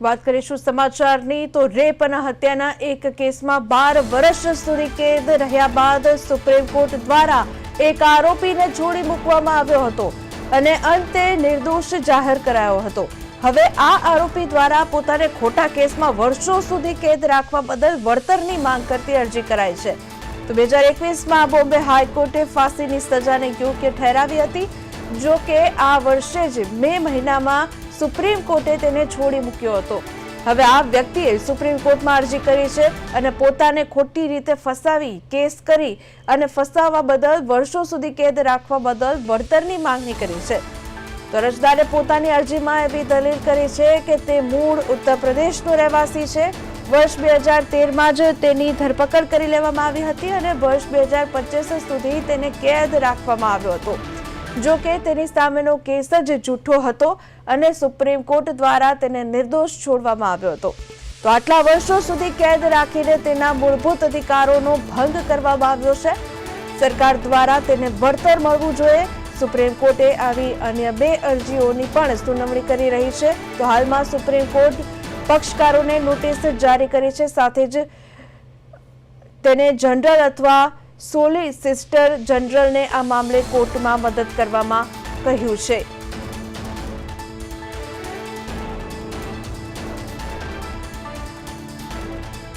વાત કરીશું સમાચારની, તો રેપ અને હત્યાના એક કેસમાં બાર વર્ષ સુધી કેદ રહ્યા બાદ સુપ્રીમ કોર્ટ દ્વારા એક આરોપીને છોડી મૂકવામાં આવ્યો હતો અને અંતે નિર્દોષ જાહેર કરાયો હતો. હવે આ આરોપી દ્વારા પોતાને ખોટા કેસમાં વર્ષો સુધી કેદ રાખવા બદલ વળતરની માંગ કરતી અરજી કરાઈ છે. તો બે હજાર એકવીસમાં બોમ્બે હાઈકોર્ટે ફાંસીની સજાને યોગ્ય ઠેરાવી હતી જો કે આ વર્ષે જ મે મહિનામાં સુપ્રીમ કોર્ટે તેને છોડી મૂક્યો હતો. હવે આ વ્યક્તિએ સુપ્રીમ કોર્ટમાં અરજી કરી છે અને પોતાને ખોટી રીતે ફસાવી, કેસ કરી અને ફસાવવા બદલ વર્ષો સુધી કેદ રાખવા બદલ વળતરની માંગણી કરી છે. તો અરજદારે પોતાની અરજીમાં એવી દલીલ કરી છે કે તે મૂળ ઉત્તર પ્રદેશનો રહેવાસી છે. વર્ષ બે હજાર તેરમાં જ તેની ધરપકડ કરી લેવામાં આવી હતી અને વર્ષ બે હજાર પચીસ સુધી તેને કેદ રાખવામાં આવ્યો હતો. જો કે તેની સામેનો કેસ જ જૂઠો હતો અને સુપ્રીમ કોર્ટ દ્વારા તેને નિર્દોષ છોડવામાં આવ્યો હતો. તો આટલા વર્ષો સુધી કેદ રાખીને તેના મૂળભૂત અધિકારોનો ભંગ કરવામાં આવ્યો છે. સરકાર દ્વારા તેને વળતર મળવું જોઈએ. સુપ્રીમ કોર્ટે આવી અન્ય બે અરજીઓની પણ સુનાવણી કરી રહી છે. તો હાલમાં સુપ્રીમ કોર્ટ પક્ષકારોને નોટિસ જારી કરી છે. સાથે જ તેને જનરલ અથવા સોલિસિસ્ટર જનરલને આ મામલે કોર્ટમાં મદદ કરવામાં કહ્યું છે.